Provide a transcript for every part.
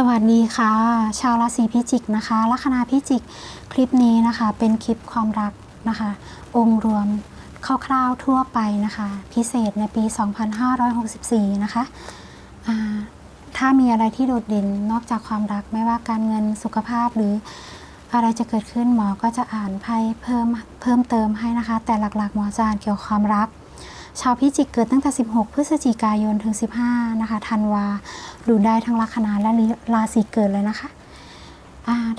สวัสดีค่ะ ชาวราศีพิจิกนะคะลัคนาพิจิกคลิปนี้นะคะเป็นคลิปความรักนะคะ องค์รวมคร่าวๆทั่วไปนะคะ พิเศษในปี 2564 นะคะอ่าถ้ามีอะไรที่โดดเด่นนอกจากความรักไม่ว่าการเงินสุขภาพหรืออะไรจะเกิดขึ้นหมอก็จะอ่านไพ่เพิ่มเพิ่มเติมให้นะคะ แต่หลักๆ หมอจะอ่านเกี่ยวกับความรัก ชาวพิจิกเกิดตั้งแต่ 16 พฤศจิกายนถึง 15 นะคะธันวาดูได้ทั้งลัคนาและราศีเกิดเลยนะคะ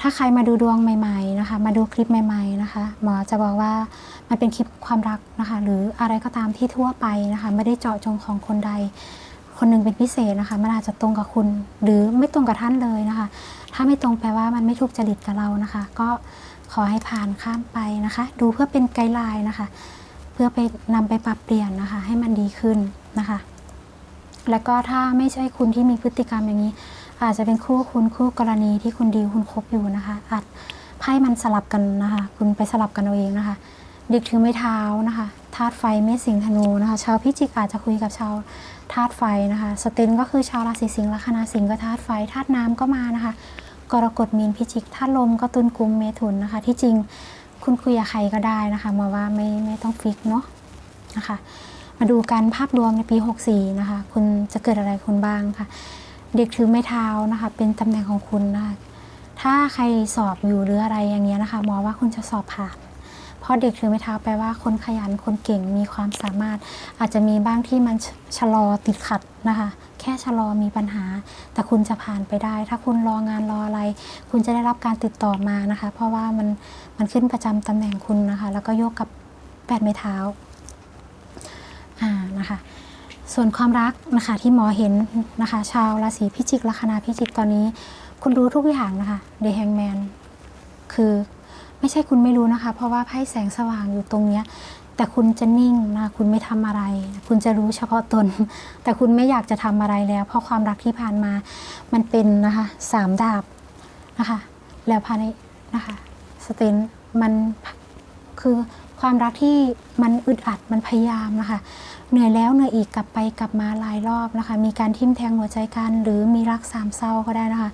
ถ้าใครมาดูดวงใหม่ๆนะคะ มาดูคลิปใหม่ๆนะคะ หมอจะบอกว่ามันเป็นคลิปความรักนะคะ หรืออะไรก็ตามที่ทั่วไปนะคะ ไม่ได้เจาะจงของคนใด คนหนึ่งเป็นพิเศษนะคะ มันอาจจะตรงกับคุณ หรือไม่ตรงกับท่านเลยนะคะ ถ้าไม่ตรงแปลว่ามันไม่ถูกจริตกับเรานะคะ ก็ขอให้ผ่านข้ามไปนะคะ ดูเพื่อเป็นไกด์ไลน์นะคะ พื่อไปนำไปปรับเปลี่ยนนะคะ ให้มันดีขึ้นนะคะ แล้วก็ถ้าไม่ใช่คุณที่มีพฤติกรรมอย่างนี้ อาจจะเป็นคู่คุณคู่กรณีที่คุณดีคุณคบอยู่นะคะ อาจไพ่มันสลับกันนะคะ คุณไปสลับกันเอาเองนะคะเด็กถือไม้เท้านะคะธาตุไฟเมษสิงห์ธนูนะคะชาวพิจิกอาจจะคุยกับชาวธาตุไฟนะคะสเตนก็คือชาวราศีสิงห์ลัคนาสิงห์ก็ธาตุไฟธาตุน้ำก็มานะคะกรกฎมีนพิจิกธาตุลมก็ตุลกุมเมถุนนะคะ ที่จริง คุณคุยกับใครก็ได้นะคะมาว่าไม่ไม่ต้องฟิกเนาะนะคะมาดูกันภาพรวมในปี 64 นะคะ คุณจะเกิดอะไรคุณบ้างค่ะ เด็กถือไม้เท้านะคะ เป็นตำแหน่งของคุณนะคะถ้าใครสอบอยู่หรืออะไรอย่างเงี้ยนะคะหมอว่าคุณจะสอบผ่าน ราะเด็กถือไม้เท้าแปลว่าคนขยันคนเก่งมีความสามารถ อาจจะมีบ้างที่มันชชะลอติดขัดนะคะ แค่ชะลอมีปัญหา แต่คุณจะผ่านไปได้ ถ้าคุณรองานรออะไร คุณจะได้รับการติดต่อมานะคะ เพราะว่ามันมันขึ้นประจำตำแหน่งคุณนะคะ แล้วก็โยกกับแปดไม้เท้าอ่านะคะส่วนความรักนะคะที่หมอเห็นนะคะ ชาวราศีพิจิกลัคนาพิจิกตอนนี้ คุณรู้ทุกอย่างนะคะเด e h แฮงแมนคือ ไม่ใช่คุณไม่รู้นะคะ เพราะว่าไพ่แสงสว่างอยู่ตรงเนี้ยแต่คุณจะนิ่งนะ คุณไม่ทำอะไร คุณจะรู้เฉพาะตน แต่คุณไม่อยากจะทำอะไรแล้ว เพราะความรักที่ผ่านมามันเป็นนะคะสามดาบนะคะ แล้วภายในนะคะสเตนมันคือความรักที่มันอึดอัดมันพยายามนะคะ เหนื่อยแล้วเหนื่อยอีกกลับไปกลับมาหลายรอบนะคะ มีการทิ่มแทงหัวใจกัน หรือมีรักสามเศร้าก็ได้นะคะ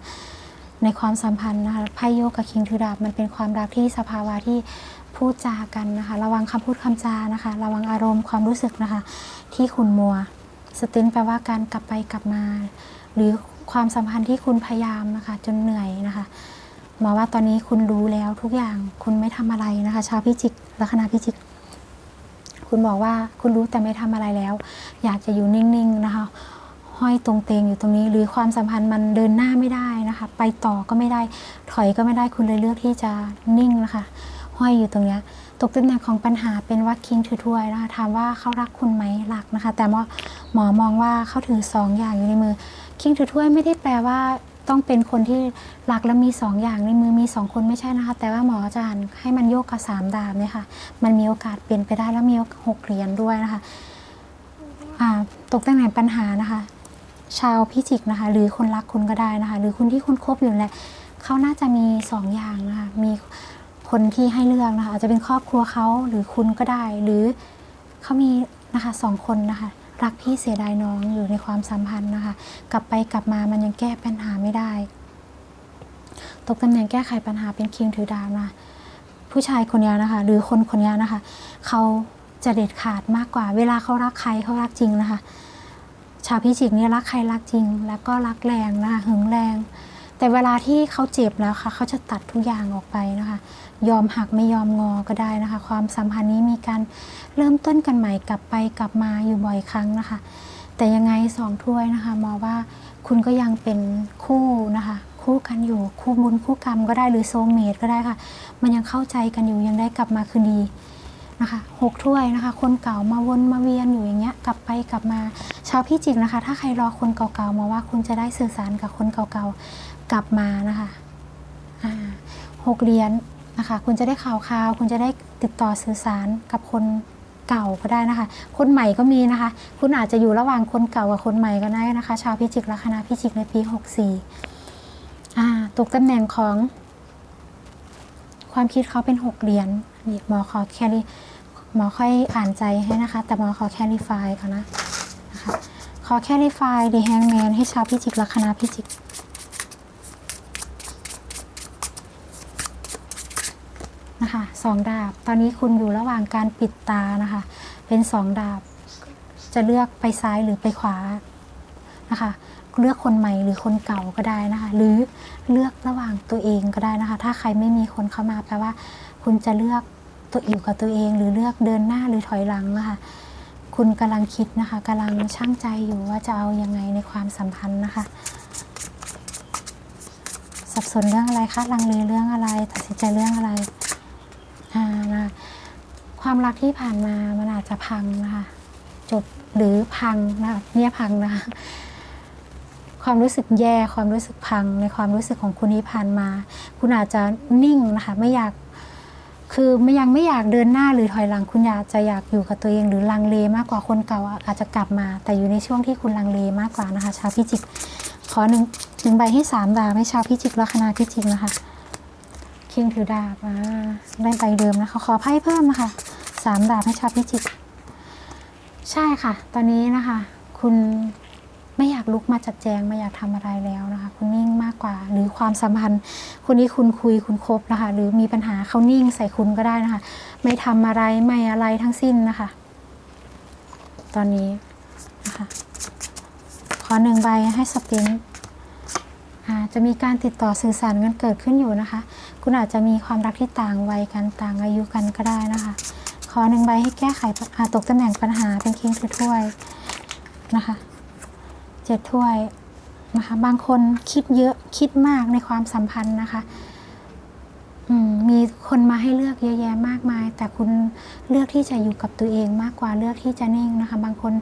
ในความสัมพันธ์นะคะไพ่โยกกับคิงถือดาบมันเป็นความรักที่สภาวะที่พูดจากันนะคะ ระวังคำพูดคำจานะคะ ระวังอารมณ์ความรู้สึกนะคะ ที่คุณมัวสเตนแปลว่าการกลับไปกลับมา หรือความสัมพันธ์ที่คุณพยายามนะคะ จนเหนื่อยนะคะหมอว่าตอนนี้คุณรู้แล้วทุกอย่างคุณไม่ทำอะไรนะคะ ชาวพิจิกลัคนาพิจิก คุณบอกว่าคุณรู้แต่ไม่ทำอะไรแล้ว อยากจะอยู่นิ่งๆนะคะ ห้อยตรงเตงอยู่ตรงนี้ หรือความสัมพันธ์มันเดินหน้าไม่ได้นะคะ ไปต่อก็ไม่ได้ถอยก็ไม่ได้คุณเลยเลือกที่จะนิ่งนะคะ ห้อยอยู่ตรงนี้ตกตำแหน่งของปัญหาเป็นว่าคิงถือถ้วยนะคะถามว่าเขารักคุณไหมรักนะคะ แต่ว่าหมอมองว่าเขาถือสองอย่างอยู่ในมือคิงถือถ้วยไม่ได้แปลว่าต้องเป็นคนที่รักและมีสองอย่างในมือมีสองคนไม่ใช่นะคะ แต่ว่าหมออาจะอ่านให้มันโยกกับสามดาบเนี่ยค่ะมันมีโอกาสเปลี่ยนไปได้แล้วมีหกเหรียญด้วยนะคะอ่าตกตำแหน่ปัญหานะคะ ชาวพิจิกนะคะ หรือคนรักคุณก็ได้นะคะ หรือคุณที่คุณคบอยู่แหละเขาน่าจะมีสองอย่างนะคะมีคนที่ให้เลือกนะคะอาจจะเป็นครอบครัวเขาหรือคุณก็ได้ หรือเขามีนะคะสองคนนะคะรักพี่เสียดายน้องอยู่ในความสัมพันธ์นะคะ กลับไปกลับมามันยังแก้ปัญหาไม่ได้ ตกตำแหน่งแก้ไขปัญหาเป็นคิงถือดาวนะผู้ชายคนนี้นะคะ หรือคนคนนี้นะคะ เขาจะเด็ดขาดมากกว่า เวลาเขารักใครเขารักจริงนะคะ ชาวพิจิกเนี่ยรักใครรักจริง แล้วก็รักแรงนะคะหึงแรง แต่เวลาที่เขาเจ็บแล้วค่ะ เขาจะตัดทุกอย่างออกไปนะคะ ยอมหักไม่ยอมงอก็ได้นะคะ ความสัมพันธ์นี้มีการเริ่มต้นกันใหม่กลับไปกลับมาอยู่บ่อยครั้งนะคะ แต่ยังไงสองถ้วยนะคะมองว่าคุณก็ยังเป็นคู่นะคะ คู่กันอยู่คู่บุญคู่กรรมก็ได้หรือโซเมตก็ได้ค่ะ มันยังเข้าใจกันอยู่ยังได้กลับมาคืนดี นะคะหกถ้วยนะคะ คนเก่ามาวนมาเวียนอยู่อย่างเงี้ยกลับไปกลับมาชาวพิจิกนะคะ ถ้าใครรอคนเก่าๆมาว่าคุณจะได้สื่อสารกับคนเก่าๆกลับมานะคะหกเหรียญนะคะ คุณจะได้ข่าวข่าว คุณจะได้ติดต่อสื่อสารกับคนเก่าก็ได้นะคะ คนใหม่ก็มีนะคะ คุณอาจจะอยู่ระหว่างคนเก่ากับคนใหม่ก็ได้นะคะ ชาวพิจิกลัคนาพิจิกในปี 64อ่าตกตำแหน่งของความคิดเขาเป็นหกเหรียญหมอขอแคลิ หมอค่อยผ่านใจให้นะคะ แต่หมอขอแค่รีไฟก่อนนะนะคะขอแค่รีไฟดีแฮงแมนให้ชาวพิจิกลัคนาพิจิกนะคะสองดาบ ตอนนี้คุณอยู่ระหว่างการปิดตานะคะ เป็นสองดาบ จะเลือกไปซ้ายหรือไปขวานะคะ เลือกคนใหม่หรือคนเก่าก็ได้นะคะ หรือเลือกระหว่างตัวเองก็ได้นะคะ ถ้าใครไม่มีคนเข้ามาแปลว่า คุณจะเลือก ตัวอยู่กับตัวเองหรือเลือกเดินหน้าหรือถอยหลังนะคะคุณกำลังคิดนะคะกำลังช่างใจอยู่ว่าจะเอายังไงในความสัมพันธ์นะคะ สับสนเรื่องอะไรคะลังเลเรื่องอะไร ตัดสินใจเรื่องอะไรอ่านะความรักที่ผ่านมามันอาจจะพังนะคะจบหรือพังนะคะเนี่ยพังนะคะความรู้สึกแย่ความรู้สึกพังในความรู้สึกของคุณที่ผ่านมา คุณอาจจะนิ่งนะคะไม่อยาก คือไม่ยังไม่อยากเดินหน้าหรือถอยหลังคุณอยากจะอยากอยู่กับตัวเองหรือลังเลมากกว่าคนเก่าอาจจะกลับมา แต่อยู่ในช่วงที่คุณลังเลมากกว่านะคะ ชาวพิจิก ขอหนึ่งหนึ่งใบให้สามดาบให้ชาวพิจิกลัคนาพิจิกนะคะคิงถือดาบอ่าได้ใบเดิมนะคะขอไพ่เพิ่มนะคะสามดาบให้ชาวพิจิก ใช่ค่ะ ตอนนี้นะคะ คุณ ไม่อยากลุกมาจัดแจงไม่อยากทำอะไรแล้วนะคะคุณนิ่งมากกว่า หรือความสัมพันธ์คนนี้คุณคุยคุณคบนะคะ หรือมีปัญหาเขานิ่งใส่คุณก็ได้นะคะ ไม่ทำอะไรไม่อะไรทั้งสิ้นนะคะ ตอนนี้นะคะขอหนึ่งใบให้สปินจะมีการติดต่อสื่อสารกันเกิดขึ้นอยู่นะคะ คุณอาจจะมีความรักที่ต่างวัยกันต่างอายุกันก็ได้นะคะ ขอหนึ่งใบให้แก้ไขตกตำแหน่งปัญหาเป็นคิงถ้วยนะคะ เจ็ดถ้วยนะคะ บางคนคิดเยอะคิดมากในความสัมพันธ์นะคะมมีคนมาให้เลือกเยอะแยะมากมาย แต่คุณเลือกที่จะอยู่กับตัวเองมากกว่าเลือกที่จะนิ่งนะคะ บางคน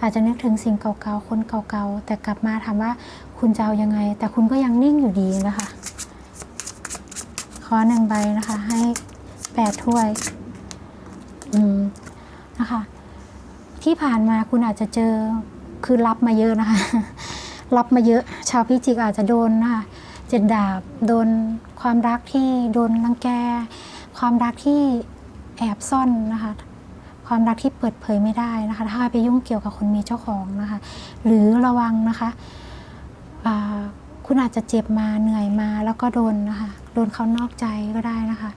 อาจจะนึกถึงสิ่งเก่าๆคนเก่าๆแต่กลับมาถามว่าคุณจะเอายังไง แต่คุณก็ยังนิ่งอยู่ดีนะคะขอหนึ่งใบนะคะ ให้แปดถ้วยนะคะ ที่ผ่านมาคุณอาจจะเจอ คือรับมาเยอะนะคะ รับมาเยอะ ชาวพิจิกอาจจะโดนนะคะเจ็ดดาบ โดนความรักที่โดนรังแก ความรักที่แอบซ่อนนะคะ ความรักที่เปิดเผยไม่ได้นะคะ ถ้าไปยุ่งเกี่ยวกับคนมีเจ้าของนะคะ หรือระวังนะคะคุณอาจจะเจ็บมาเหนื่อยมาแล้วก็โดนนะคะ โดนเขานอกใจก็ได้นะคะ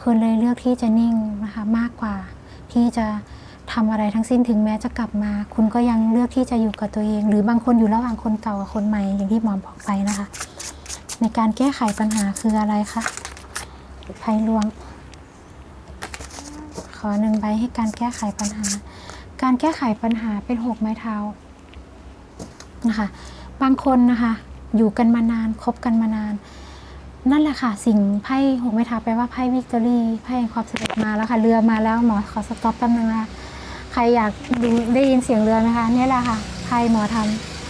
คุณเลยเลือกที่จะนิ่งนะคะ มากกว่าที่จะ ทำอะไรทั้งสิ้นถึงแม้จะกลับมา คุณก็ยังเลือกที่จะอยู่กับตัวเอง หรือบางคนอยู่ระหว่างคนเก่ากับคนใหม่อย่างที่หมอบอกไปนะคะ ในการแก้ไขปัญหาคืออะไรคะไพ่ลวงขอหนึ่งใบให้การแก้ไขปัญหา การแก้ไขปัญหาเป็นหกไม้เท้านะคะบางคนนะคะ อยู่กันมานานคบกันมานาน นั่นแหละค่ะ สิ่งไพ่หกไม้เท้าแปลว่าไพ่วิกตอรี่ไพ่ความสำเร็จมาแล้วค่ะเรือมาแล้วหมอขอสต็อปแป๊บนึงนะคะ ใครอยากดูได้ยินเสียงเรือไหมคะนี่แหละค่ะไพ่หมอท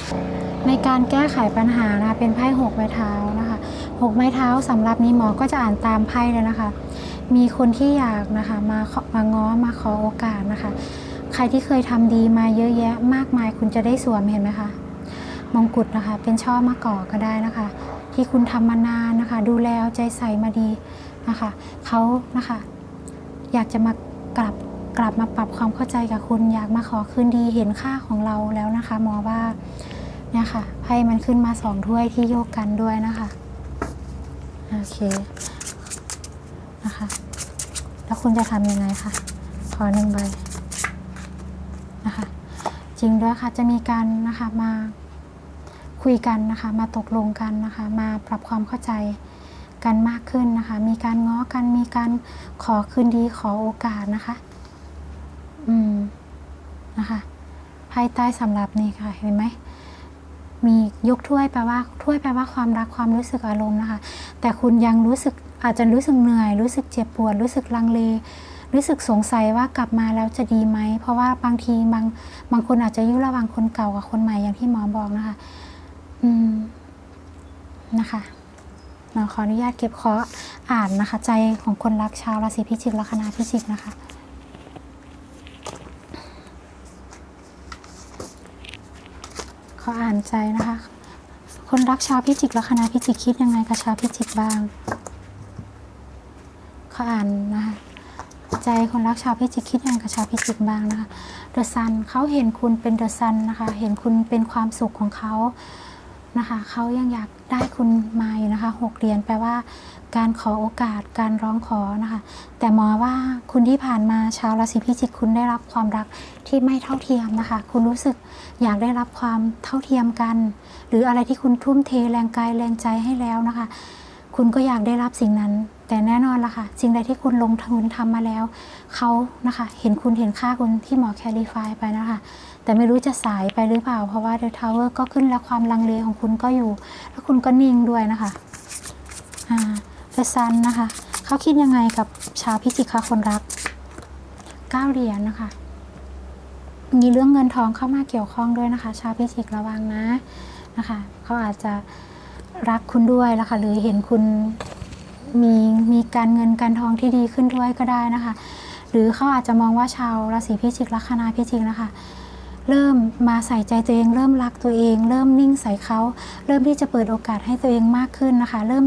ำในการแก้ไขปัญหานะคะเป็นไพ่หกไม้เท้านะคะหกไม้เท้าสำหรับนี้หมอก็จะอ่านตามไพ่เลยนะคะ มีคนที่อยากนะคะมาขอมาง้อมาขอโอกาสนะคะ ใครที่เคยทำดีมาเยอะแยะมากมายคุณจะได้สวมเห็นไหมคะมงกุฎนะคะ เป็นช่อมะกอกก็ได้นะคะ ที่คุณทำมานานนะคะ ดูแลเอาใจใส่มาดีนะคะเขานะคะ อยากจะมากลับ กลับมาปรับความเข้าใจกับคุณอยากมาขอคืนดีเห็นค่าของเราแล้วนะคะหมอว่าเนี่ยค่ะไพ่มันขึ้นมาสองถ้วยที่โยกกันด้วยนะคะโอเคนะคะแล้วคุณจะทำยังไงคะขอหนึ่งใบนะคะจริงด้วยค่ะจะมีการนะคะมาคุยกันนะคะ มาตกลงกันนะคะ มาปรับความเข้าใจกันมากขึ้นนะคะ มีการง้อกัน มีการขอคืนดีขอโอกาสนะคะ อืมนะคะภายใต้สำรับนี่ค่ะ เห็นไหม มียกถ้วยแปลว่าถ้วยแปลว่าความรักความรู้สึกอารมณ์นะคะ แต่คุณยังรู้สึกอาจจะรู้สึกเหนื่อย รู้สึกเจ็บปวด รู้สึกลังเล รู้สึกสงสัยว่ากลับมาแล้วจะดีไหม เพราะว่าบางทีบางบางคนอาจจะยุ่ระหว่างคนเก่ากับคนใหม่อย่างที่หมอบอกนะคะ อืมนะคะหมอขออนุญาตเก็บขออ่านนะคะ ใจของคนรักชาวราศีพิจิกลัคนาพิจิกนะคะ ขออ่านใจนะคะ คนรักชาวพิจิกลัคนาพิจิกคิดยังไงกับชาวพิจิกบ้าง ขออ่านนะคะ ใจคนรักชาวพิจิกคิดยังไงกับชาวพิจิกบ้างนะคะเดอะซันเขาเห็นคุณเป็นเดอะซันนะคะ เห็นคุณเป็นความสุขของเขา นะคะเขายังอยากได้คุณมาอยู่นะคะหกเหรียญแปลว่าการขอโอกาสการร้องขอนะคะ แต่หมอว่าคุณที่ผ่านมาชาวราศีพิจิกคุณได้รับความรักที่ไม่เท่าเทียมนะคะ คุณรู้สึกอยากได้รับความเท่าเทียมกัน หรืออะไรที่คุณทุ่มเทแรงกายแรงใจให้แล้วนะคะ คุณก็อยากได้รับสิ่งนั้น แต่แน่นอนละค่ะสิ่งใดที่คุณลงทุนทำมาแล้วเขานะคะ เห็นคุณเห็นค่าคุณที่หมอแคลิฟายไปนะคะ แต่ไม่รู้จะสายไปหรือเปล่า เพราะว่าเดอะทาวเวอร์ก็ขึ้นแล้วความลังเลของคุณก็อยู่ แล้วคุณก็นิ่งด้วยนะคะอ่าเดซันนะคะ เขาคิดยังไงกับชาวพิจิกคะคนรักเก้าเหรียญนะคะ มีเรื่องเงินทองเข้ามาเกี่ยวข้องด้วยนะคะ ชาวพิจิกระวังนะนะคะเขาอาจจะรักคุณด้วยแล้วค่ะหรือเห็นคุณมีมีการเงินการทองที่ดีขึ้นด้วยก็ได้นะคะ หรือเขาอาจจะมองว่าชาวราศีพิจิกลัคนาพิจิกนะคะ เริ่มมาใส่ใจตัวเอง เริ่มรักตัวเอง เริ่มนิ่งใส่เขา เริ่มที่จะเปิดโอกาสให้ตัวเองมากขึ้นนะคะ เริ่ม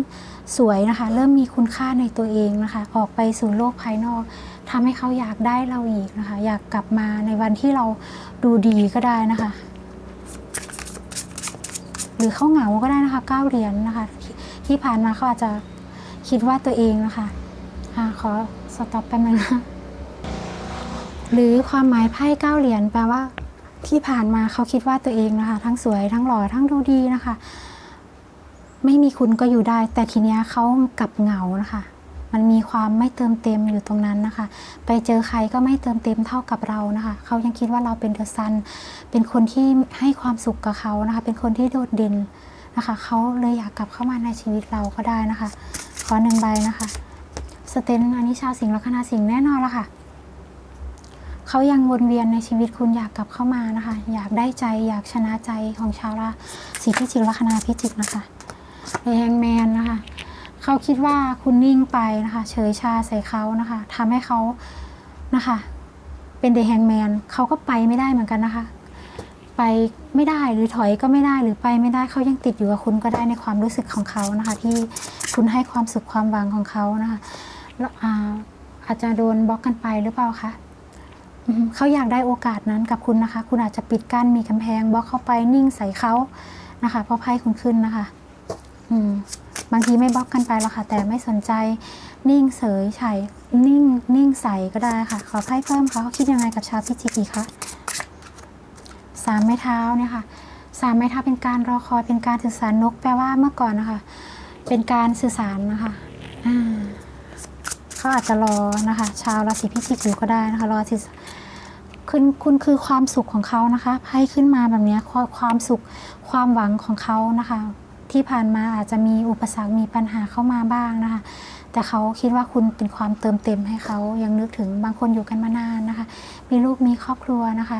สวยนะคะ เริ่มมีคุณค่าในตัวเองนะคะ ออกไปสู่โลกภายนอกทำให้เขาอยากได้เราอีกนะคะ อยากกลับมาในวันที่เราดูดีก็ได้นะคะ หรือเขาเหงาก็ได้นะคะก้าเหรียญนะคะที่ที่ผ่านมาเขาอาจจะคิดว่าตัวเองนะคะอ่าขอสต็อปแป๊บนึงนะหรือความหมายไพ่เก้าเหรียญแปลว่า ที่ผ่านมาเขาคิดว่าตัวเองนะคะ ทั้งสวยทั้งหล่อทั้งดูดีนะคะ ไม่มีคุณก็อยู่ได้ แต่ทีเนี้ยเขากลับเหงานะคะ มันมีความไม่เติมเต็มอยู่ตรงนั้นนะคะ ไปเจอใครก็ไม่เติมเต็มเท่ากับเรานะคะเขายังคิดว่าเราเป็นเดอะซันเป็นคนที่ให้ความสุขกับเขานะคะ เป็นคนที่โดดเด่นนะคะเขาเลยอยากกลับเข้ามาในชีวิตเราก็ได้นะคะ ขอหนึ่งใบนะคะสเตนอันนี้ชาวสิงห์ลัคนาสิงห์แน่นอนละค่ะ เขายังวนเวียนในชีวิตคุณอยากกลับเข้ามานะคะ อยากได้ใจอยากชนะใจของชาวราศีพิจิกลัคนาพิจิกนะคะแฮงแมนนะคะเขาคิดว่าคุณนิ่งไปนะคะ เฉยชาใส่เขานะคะทำให้เขานะคะ เป็นเดแฮงแมนเขาก็ไปไม่ได้เหมือนกันนะคะ ไปไม่ได้หรือถอยก็ไม่ได้หรือไปไม่ได้เขายังติดอยู่กับคุณก็ได้ในความรู้สึกของเขานะคะ ที่คุณให้ความสุขความหวังของเขานะคะแล้วอ่าอาจจะโดนบล็อกกันไปหรือเปล่าคะ เขาอยากได้โอกาสนั้นกับคุณนะคะ คุณอาจจะปิดกั้นมีกำแพงบล็อกเข้าไปนิ่งใส่เขานะคะเพราะไพ่คุณขึ้นนะคะ อืมบางทีไม่บล็อกกันไปหรอกค่ะ แต่ไม่สนใจนิ่งเสยเฉยนิ่งนิ่งใสก็ได้ค่ะ ขอไพ่เพิ่มค่ะเขาคิดยังไงกับชาวพิจิกอีกคะสามไม้เท้าเนี่ยค่ะสามไม้เท้าเป็นการรอคอยเป็นการสื่อสารนกแปลว่าเมื่อก่อนนะคะ เป็นการสื่อสารนะคะเขาอาจจะรอนะคะ ชาวราศีพิจิกอยู่ก็ได้นะคะรอสื่อ คุณคุณคือความสุขของเขานะคะไพ่ขึ้นมาแบบนี้ความสุขความหวังของเขานะคะ ที่ผ่านมาอาจจะมีอุปสรรคมีปัญหาเข้ามาบ้างนะคะ แต่เขาคิดว่าคุณเป็นความเติมเต็มให้เขายังนึกถึงบางคนอยู่กันมานานนะคะ มีลูกมีครอบครัวนะคะ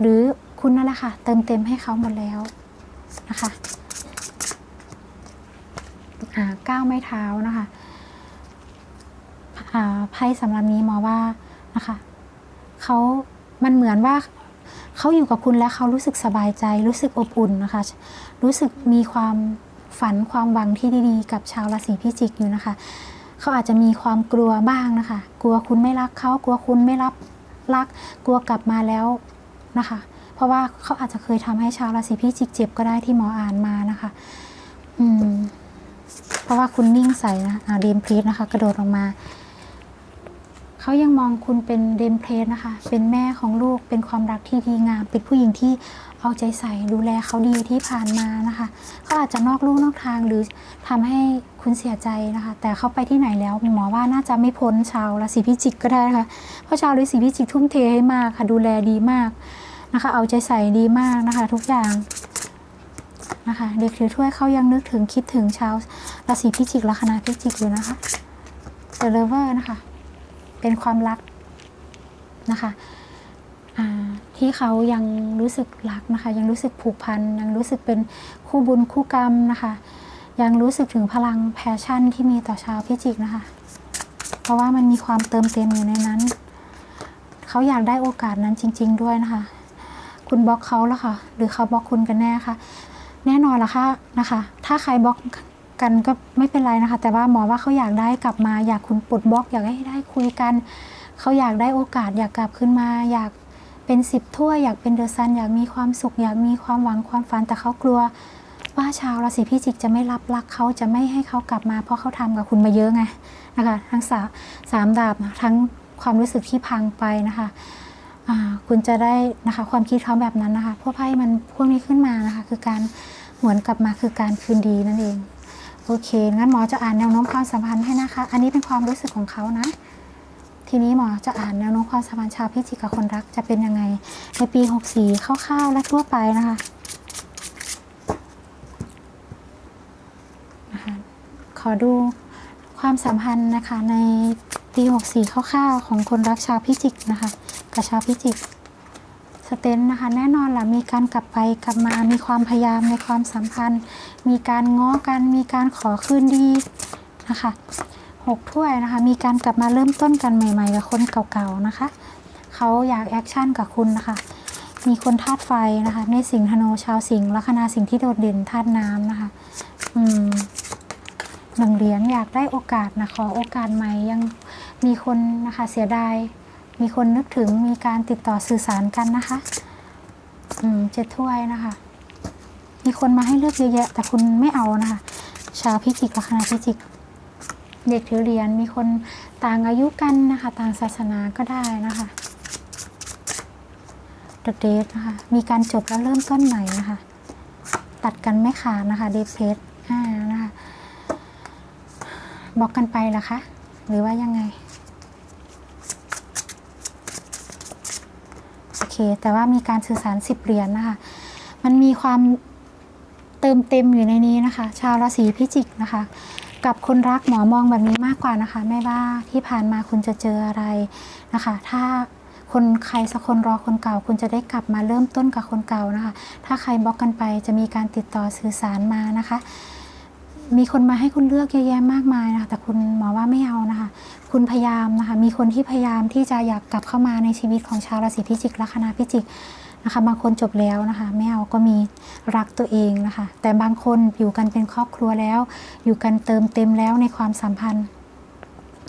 หรือคุณนั่นแหละค่ะ เติมเต็มให้เขาหมดแล้วนะคะอ่าก้าวไม้เท้านะคะอ่าไพ่สำหรับนี้หมอว่านะคะเขา มันเหมือนว่าเขาอยู่กับคุณแล้วเขารู้สึกสบายใจ รู้สึกอบอุ่นนะคะ รู้สึกมีความฝันความหวังที่ดีๆ กับชาวราศีพิจิกอยู่นะคะ เขาอาจจะมีความกลัวบ้างนะคะ กลัวคุณไม่รักเขากลัวคุณไม่รับรัก กลัวกลับมาแล้วนะคะ เพราะว่าเขาอาจจะเคยทำให้ชาวราศีพิจิกเจ็บก็ได้ที่หมออ่านมานะคะ อืม เพราะว่าคุณนิ่งใส่นะอ่าเดมพลีสนะคะ กระโดดลงมา เขายังมองคุณเป็นเดมเพลสนะคะ เป็นแม่ของลูก เป็นความรักที่ดีงาม เป็นผู้หญิงที่เอาใจใส่ดูแลเขาดีที่ผ่านมานะคะ เขาอาจจะนอกลู่นอกทางหรือทำให้คุณเสียใจนะคะ แต่เขาไปที่ไหนแล้วหมอว่าน่าจะไม่พ้นชาวราศีพิจิกก็ได้นะคะ เพราะชาวราศีพิจิกทุ่มเทให้มากค่ะ ดูแลดีมากนะคะ เอาใจใส่ดีมากนะคะ ทุกอย่างนะคะ เด็กถือถ้วยเขายังนึกถึงคิดถึงชาวราศีพิจิกลัคนาพิจิกอยู่นะคะเดลเวอร์นะคะ เป็นความรักนะคะที่เขายังรู้สึกรักนะคะ ยังรู้สึกผูกพัน ยังรู้สึกเป็นคู่บุญคู่กรรมนะคะ ยังรู้สึกถึงพลังแพชชั่นที่มีต่อชาวพิจิกนะคะ เพราะว่ามันมีความเติมเต็มอยู่ในนั้น เขาอยากได้โอกาสนั้นจริง ๆ ด้วยนะคะ คุณบล็อกเขาแล้วค่ะ หรือเขาบล็อกคุณกันแน่ค่ะ แน่นอนละค่ะนะคะ ถ้าใครบล็อก กันก็ไม่เป็นไรนะคะ แต่ว่าหมอว่าเขาอยากได้กลับมา อยากคุณปลดบล็อก อยากให้ได้คุยกันเขาอยากได้โอกาส อยากกลับขึ้นมา อยากเป็นสิบถ้วยอยากเป็นเดอะซันอยากมีความสุข อยากมีความหวังความฝันแต่เขากลัว ว่าชาวราศีพิจิกจะไม่รับรักเขาจะไม่ให้เขากลับมา เพราะเขาทำกับคุณมาเยอะไงนะคะทั้งสาสามดาบทั้งความรู้สึกที่พังไปนะคะคุณจะได้นะคะความคิดเขาแบบนั้นนะคะพวกไพ่มันพวกนี้ขึ้นมานะคะคือการหวนกลับมาคือการคืนดีนั่นเอง โอเค งั้นหมอจะอ่านแนวโน้มความสัมพันธ์ให้นะคะ อันนี้เป็นความรู้สึกของเขานะ ทีนี้หมอจะอ่านแนวโน้มความสัมพันธ์ชาวพิจิกกับคนรักจะเป็นยังไง ในปี 64คร่าวๆและทั่วไปนะคะนะคะ ขอดูความสัมพันธ์นะคะในปี 64คร่าวๆของคนรักชาวพิจิกนะคะ กับชาวพิจิก สเตนนะคะแน่นอนล่ะมีการกลับไปกลับมามีความพยายามในความสัมพันธ์ มีการง้อกันมีการขอคืนดีนะคะหกถ้วยนะคะ มีการกลับมาเริ่มต้นกันใหม่ ๆ กับคนเก่าๆนะคะเขาอยากแอคชั่นกับคุณนะคะมีคนธาตุไฟนะคะในสิงห์ธนูชาวสิงห์ลัคนาสิ่งที่โดดเด่นธาตุน้ำนะคะอืมหนึ่งเหรียญอยากได้โอกาสนะขอโอกาสใหม่ยังมีคนนะคะเสียดาย มีคนนึกถึงมีการติดต่อสื่อสารกันนะคะ อืมเจ็ดถ้วยนะคะ มีคนมาให้เลือกเยอะแยะ แต่คุณไม่เอานะคะ ชาวพิจิกลัคนาพิจิก เด็กถือเหรียญมีคนต่างอายุกันนะคะ ต่างศาสนาก็ได้นะคะเดอะเดทนะคะ มีการจบแล้วเริ่มต้นใหม่นะคะ ตัดกันไม่ขาดนะคะเดทเพสอ่านะคะ บอกกันไปเหรอคะ หรือว่ายังไง โอเค แต่ว่ามีการสื่อสารสิบเหรียญนะคะ มันมีความเติมเต็มอยู่ในนี้นะคะ ชาวราศีพิจิกนะคะ กับคนรักหมอมองแบบนี้มากกว่านะคะไม่ว่าที่ผ่านมาคุณจะเจออะไรนะคะ ถ้าคนใครสักคนรอคนเก่า คุณจะได้กลับมาเริ่มต้นกับคนเก่านะคะ ถ้าใครบล็อกกันไปจะมีการติดต่อสื่อสารมานะคะ มีคนมาให้คุณเลือกเยอะแยะมากมายนะคะแต่คุณหมอว่าไม่เอานะคะ คุณพยายามนะคะ มีคนที่พยายามที่จะอยากกลับเข้ามาในชีวิตของชาวราศีพิจิกลัคนาพิจิกนะคะบางคนจบแล้วนะคะไม่เอาก็มีรักตัวเองนะคะ แต่บางคนอยู่กันเป็นครอบครัวแล้ว อยู่กันเติมเต็มแล้วในความสัมพันธ์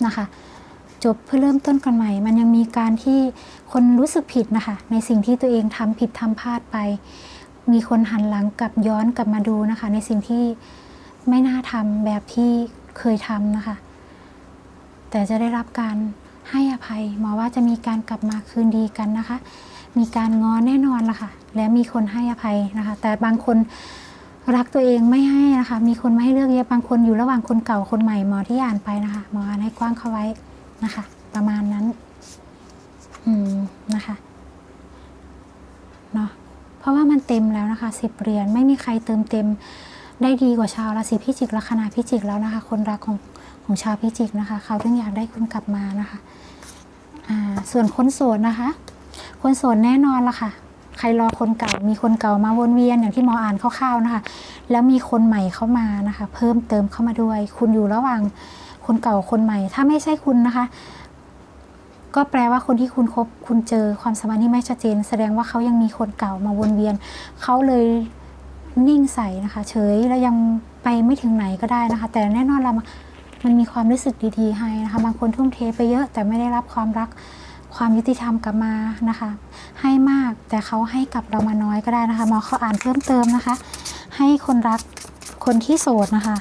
นะคะ จบเพื่อเริ่มต้นกันใหม่ มันยังมีการที่คนรู้สึกผิดนะคะ ในสิ่งที่ตัวเองทำผิดทำพลาดไป มีคนหันหลังกลับย้อนกลับมาดูนะคะ ในสิ่งที่ ไม่น่าทำแบบที่เคยทำนะคะ แต่จะได้รับการให้อภัย หมอว่าจะมีการกลับมาคืนดีกันนะคะ มีการงอแน่นอนละค่ะ และมีคนให้อภัยนะคะ แต่บางคนรักตัวเองไม่ให้นะคะ มีคนมาให้เลือกเยอะบางคนอยู่ระหว่างคนเก่าคนใหม่หมอที่อ่านไปนะคะหมออ่านให้กว้างเข้าไว้นะคะ ประมาณนั้น อืมนะคะเนาะเพราะว่ามันเต็มแล้วนะคะสิบเหรียญไม่มีใครเติมเต็ม ได้ดีกว่าชาวราศีพิจิกลัคนาพิจิกแล้วนะคะ คนรักของของชาวพิจิกนะคะ เขาถึงอยากได้คุณกลับมานะคะส่วนคนโสดนะคะ คนโสดแน่นอนละค่ะ ใครรอคนเก่ามีคนเก่ามาวนเวียนอย่างที่หมออ่านคร่าวๆนะคะ แล้วมีคนใหม่เข้ามานะคะ เพิ่มเติมเข้ามาด้วย คุณอยู่ระหว่างคนเก่าคนใหม่ ถ้าไม่ใช่คุณนะคะ ก็แปลว่าคนที่คุณคบคุณเจอความสัมพันธ์ที่ไม่ชัดเจน แสดงว่าเขายังมีคนเก่ามาวนเวียนเขาเลย นิ่งใส่นะคะ เฉยแล้วยังไปไม่ถึงไหนก็ได้นะคะ แต่แน่นอนเรามันมีความรู้สึกดีๆให้นะคะ บางคนทุ่มเทไปเยอะแต่ไม่ได้รับความรักความยุติธรรมกลับมานะคะ ให้มากแต่เขาให้กลับเรามาน้อยก็ได้นะคะหมอเขาอ่านเพิ่มเติมนะคะ ให้คนรักคนที่โสดนะคะ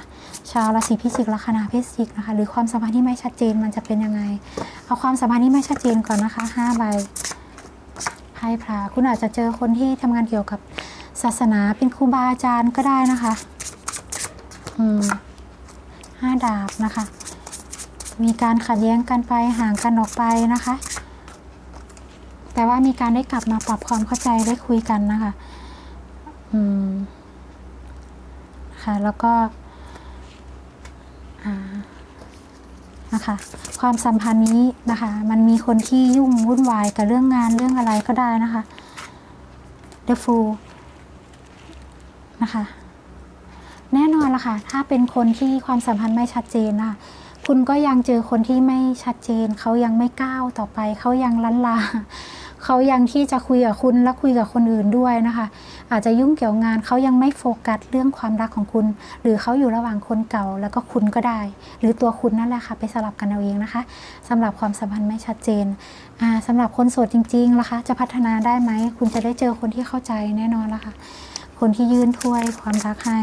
ชาวราศีพิจิกลัคนาพิจิกนะคะ หรือความสัมพันธ์ที่ไม่ชัดเจนมันจะเป็นยังไง เอาความสัมพันธ์ที่ไม่ชัดเจนก่อนนะคะห้าใบไพ่พระคุณอาจจะเจอคนที่ทำงานเกี่ยวกับ ศาสนาเป็นครูบาอาจารย์ก็ได้นะคะห้าดาบนะคะ มีการขัดแย้งกันไปห่างกันออกไปนะคะ แต่ว่ามีการได้กลับมาปรับความเข้าใจได้คุยกันนะคะอืมค่ะแล้วก็อ่านะคะความสัมพันธ์นี้นะคะ มันมีคนที่ยุ่งวุ่นวายกับเรื่องงานเรื่องอะไรก็ได้นะคะ The Fool นะคะ แน่นอนละค่ะ ถ้าเป็นคนที่ความสัมพันธ์ไม่ชัดเจนนะคุณก็ยังเจอคนที่ไม่ชัดเจน เขายังไม่ก้าวต่อไป เขายังลันลาเขายังที่จะคุยกับคุณและคุยกับคนอื่นด้วยนะคะ อาจจะยุ่งเกี่ยวงานเขายังไม่โฟกัสเรื่องความรักของคุณ หรือเขาอยู่ระหว่างคนเก่าแล้วก็คุณก็ได้ หรือตัวคุณนั่นแหละค่ะ ไปสลับกันเอาเองนะคะสำหรับความสัมพันธ์ไม่ชัดเจนอ่าสำหรับคนโสดจริงๆล่ะคะ จะพัฒนาได้ไหม คุณจะได้เจอคนที่เข้าใจแน่นอนละค่ะ คนที่ยื่นถ้วยความรักให้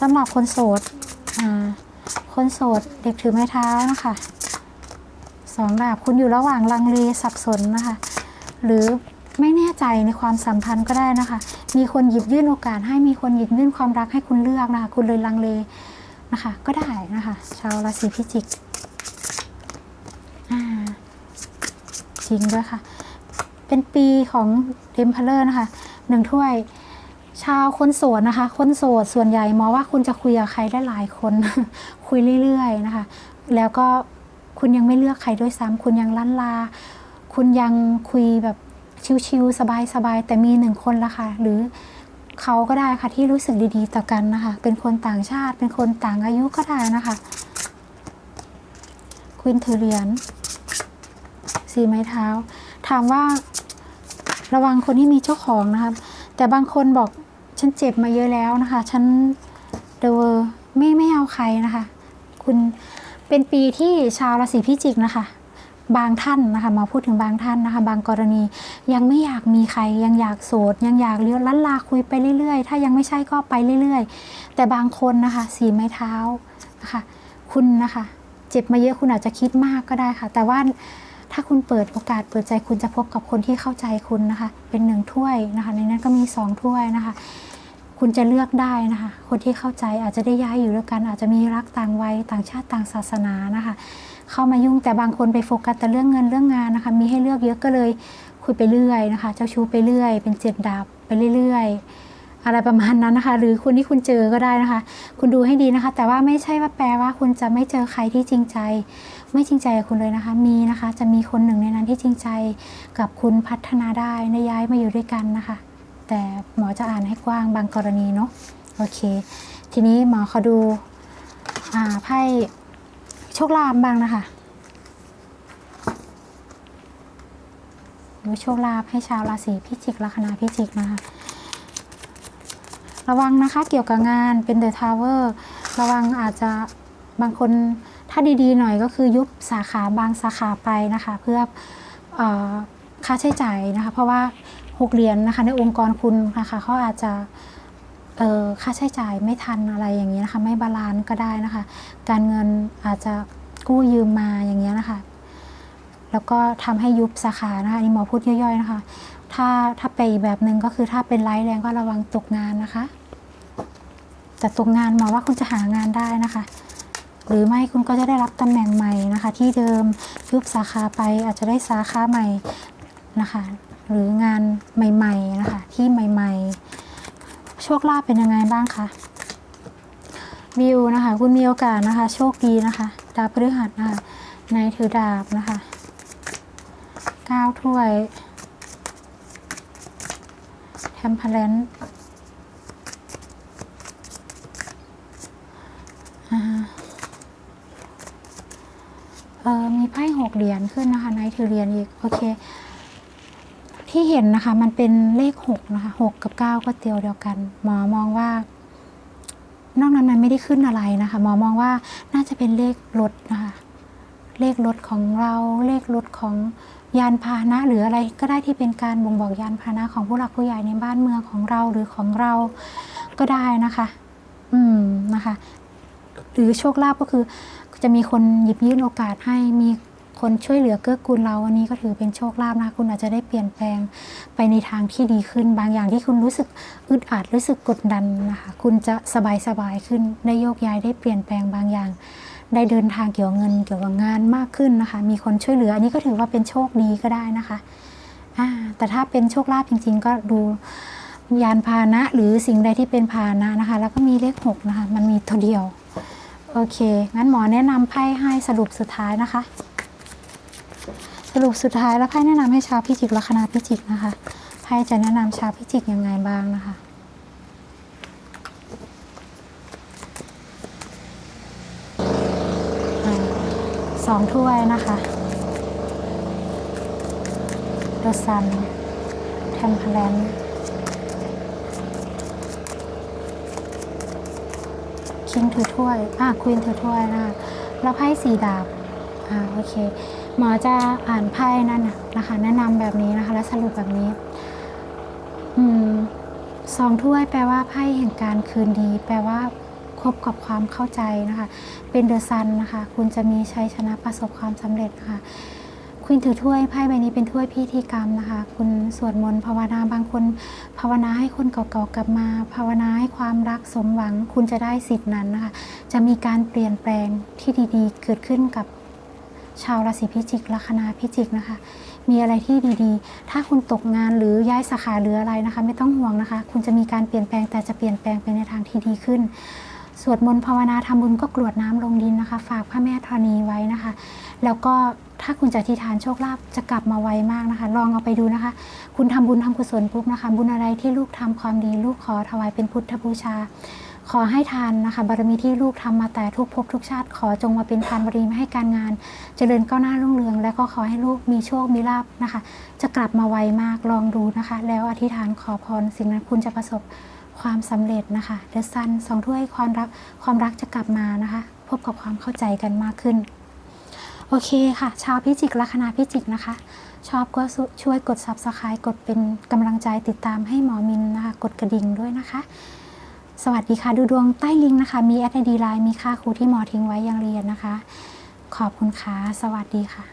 สำหรับคนโสดคนโสดเด็กถือไม้เท้านะคะสองดาบคุณอยู่ระหว่างลังเลสับสนนะคะ หรือไม่แน่ใจในความสัมพันธ์ก็ได้นะคะ มีคนหยิบยื่นโอกาสให้มีคนหยิบยื่นความรักให้คุณเลือกนะคะคุณเลยลังเลนะคะ ก็ได้นะคะ ชาวราศีพิจิกอ่าจริงด้วยค่ะ เป็นปีของเดมเพลเลอร์นะคะหนึ่งถ้วย ชาวคนโสดนะคะ คนโสดส่วนใหญ่มองว่าคุณจะคุยกับใครได้หลายคน คุยเรื่อยๆนะคะ แล้วก็คุณยังไม่เลือกใครด้วยซ้ำคุณยังลันลา คุณยังคุยแบบชิวๆสบายๆแต่มีหนึ่งคนละค่ะ หรือเขาก็ได้ค่ะที่รู้สึกดีๆต่อกันนะคะ เป็นคนต่างชาติ เป็นคนต่างอายุก็ได้นะคะควินถือเรียญสีไม้เท้า ถามว่าระวังคนที่มีเจ้าของนะคะแต่บางคนบอก ฉันเจ็บมาเยอะแล้วนะคะ ฉันเดอไม่ไม่เอาใครนะคะ คุณเป็นปีที่ชาวราศีพิจิกนะคะ บางท่านนะคะมาพูดถึงบางท่านนะคะ บางกรณียังไม่อยากมีใครยังอยากโสด ยังอยากเลี้ยวลันลาคุยไปเรื่อยๆ ถ้ายังไม่ใช่ก็ไปเรื่อยๆ แต่บางคนนะคะ สีไม้เท้านะคะ คุณนะคะ เจ็บมาเยอะคุณอาจจะคิดมากก็ได้ค่ะ แต่ว่า ถ้าคุณเปิดโอกาสเปิดใจคุณจะพบกับคนที่เข้าใจคุณนะคะ เป็นหนึ่งถ้วยนะคะ ในนั้นก็มีสองถ้วยนะคะ คุณจะเลือกได้นะคะ คนที่เข้าใจอาจจะได้ย้ายอยู่ด้วยกัน อาจจะมีรักต่างวัยต่างชาติต่างศาสนานะคะ เข้ามายุ่งแต่บางคนไปโฟกัสแต่เรื่องเงินเรื่องงานนะคะ มีให้เลือกเยอะก็เลยคุยไปเรื่อยนะคะ เจ้าชู้ไปเรื่อย เป็นเจ็ดดาบไปเรื่อยๆ อะไรประมาณนั้นนะคะ หรือคุณที่คุณเจอก็ได้นะคะ คุณดูให้ดีนะคะ แต่ว่าไม่ใช่ว่าแปลว่าคุณจะไม่เจอใครที่จริงใจ ไม่จริงใจกับคุณเลยนะคะ มีนะคะ จะมีคนหนึ่งในนั้นที่จริงใจกับคุณพัฒนาได้ในย้ายมาอยู่ด้วยกันนะคะ แต่หมอจะอ่านให้กว้างบางกรณีเนาะโอเค ทีนี้หมอเขาดูอ่าไพ่โชคลาภบ้างนะคะดูโชคลาภให้ชาวราศีพิจิกลัคนาพิจิกนะคะ ระวังนะคะเกี่ยวกับงานเป็นเดอะทาวเวอร์ระวังอาจจะบางคนถ้าดีๆหน่อยก็คือยุบสาขาบางสาขาไปนะคะ เพื่ออค่าใช้จ่ายนะคะ เพราะว่าหกเหรียญนะคะ ในองค์กรคุณนะคะเขาอาจจะค่าใช้จ่ายไม่ทันอะไรอย่างนี้นะคะ ไม่บาลานซ์ก็ได้นะคะ การเงินอาจจะกู้ยืมมาอย่างเงี้ยนะคะ แล้วก็ทำให้ยุบสาขานะคะอันนี้หมอพูดย่อยๆนะคะ ถ้าถ้าไปอีกแบบหนึ่งก็คือถ้าเป็นไร้แรงก็ระวังตกงานนะคะ แต่ตกงานหมอว่าคุณจะหางานได้นะคะ หรือไม่คุณก็จะได้รับตำแหน่งใหม่นะคะ ที่เดิมยุบสาขาไปอาจจะได้สาขาใหม่นะคะ หรืองานใหม่ ๆนะคะ ที่ใหม่ ๆ โชคลาภเป็นยังไงบ้างคะวิวนะคะ คุณมีโอกาสนะคะ โชคดีนะคะ ดาวพฤหัสนะคะนายถือดาบนะคะเก้าถ้วย แทมเพลนเออมีไพ่หกเหรียญขึ้นนะคะไนท์ถือเหรียญอีก โอเค ที่เห็นนะคะ มันเป็นเลขหกนะคะหกกับเก้าก็เตียวเดียวกัน หมอมองว่านอกนั้นมันไม่ได้ขึ้นอะไรนะคะ หมอมองว่าน่าจะเป็นเลขรถนะคะ เลขรถของเรา เลขรถของยานพาหนะ หรืออะไรก็ได้ที่เป็นการบ่งบอกยานพาหนะของผู้หลักผู้ใหญ่ในบ้านเมืองของเราหรือของเราก็ได้นะคะ อืมนะคะ หรือโชคลาภก็คือ จะมีคนหยิบยื่นโอกาสให้มีคนช่วยเหลือเกื้อกูลเราวันนี้ก็ถือเป็นโชคลาภนะคุณอาจจะได้เปลี่ยนแปลงไปในทางที่ดีขึ้น บางอย่างที่คุณรู้สึกอึดอัดรู้สึกกดดันนะคะ คุณจะสบายสบายขึ้นได้โยกย้ายได้เปลี่ยนแปลงบางอย่าง ได้เดินทางเกี่ยวกับเงินเกี่ยวกับงานมากขึ้นนะคะ มีคนช่วยเหลืออันนี้ก็ถือว่าเป็นโชคดีก็ได้นะคะแต่ถ้าเป็นโชคลาภจริง ๆ ก็ดูยานพาหนะ หรือสิ่งใดที่เป็นพาหนะนะคะ แล้วก็มีเลขหกนะคะ มันมีตัวเดียว โอเค งั้นหมอแนะนำไพ่ให้สรุปสุดท้ายนะคะ สรุปสุดท้ายแล้วไพ่แนะนำให้ชาวพิจิกลัคนาพิจิกนะคะไพ่จะแนะนำชาวพิจิกยังไงบ้างนะคะ สองถ้วยนะคะ The Sun Temperance คิงถือถ้วย อะควีนถือถ้วยนะคะแล้วไพ่สีดาบ อ่าโอเค หมอจะอ่านไพ่นั่นนะคะ แนะนำแบบนี้นะคะ และสรุปแบบนี้ อืมสองถ้วยแปลว่าไพ่แห่งการคืนดี แปลว่า บกับความเข้าใจนะคะ เป็นเดอะซันนะคะ คุณจะมีชัยชนะประสบความสำเร็จนะคะคุณถือถ้วยไพ่ใบนี้เป็นถ้วยพิธีกรรมนะคะ คุณสวดมนต์ภาวนาบางคน ภาวนาให้คนเก่าๆกลับมา ภาวนาให้ความรักสมหวัง คุณจะได้สิทธินั้นนะคะ จะมีการเปลี่ยนแปลงที่ดีๆ เกิดขึ้นกับชาวราศีพิจิกลัคนาพิจิกนะคะ มีอะไรที่ดีๆ ถ้าคุณตกงานหรือย้ายสาขาหรืออะไรนะคะ ไม่ต้องห่วงนะคะ คุณจะมีการเปลี่ยนแปลงแต่จะเปลี่ยนแปลงไปในทางที่ดีขึ้น สวดมนต์ภาวนาทำบุญก็กรวดน้ำลงดินนะคะ ฝากพระแม่ธรณีไว้นะคะ แล้วก็ถ้าคุณจะอธิษฐานโชคลาภจะกลับมาไวมากนะคะ ลองเอาไปดูนะคะ คุณทำบุญทำกุศลปุ๊บนะคะ บุญอะไรที่ลูกทำความดี ลูกขอถวายเป็นพุทธบูชา ขอให้ทานนะคะ บารมีที่ลูกทำมาแต่ทุกภพทุกชาติขอจงมาเป็นทานบารมีให้การงาน เจริญก้าวหน้ารุ่งเรือง และก็ขอให้ลูกมีโชคมีลาภนะคะ จะกลับมาไวมากลองดูนะคะ แล้วอธิษฐานขอพรสิ่งนั้นคุณจะประสบ ความสำเร็จนะคะเดอะซันสองถ้วยความรักความรักจะกลับมานะคะ พบกับความเข้าใจกันมากขึ้น โอเคค่ะ ชาวพิจิกลัคนาพิจิกนะคะ ชอบก็ช่วยกด subscribe กดเป็นกำลังใจติดตามให้หมอมินนะคะ กดกระดิ่งด้วยนะคะ สวัสดีค่ะ ดูดวงใต้ลิงก์นะคะ มีแอดไอดีไลน์มีค่าครูที่หมอทิ้งไว้ยังเรียนนะคะ ขอบคุณค่ะ สวัสดีค่ะ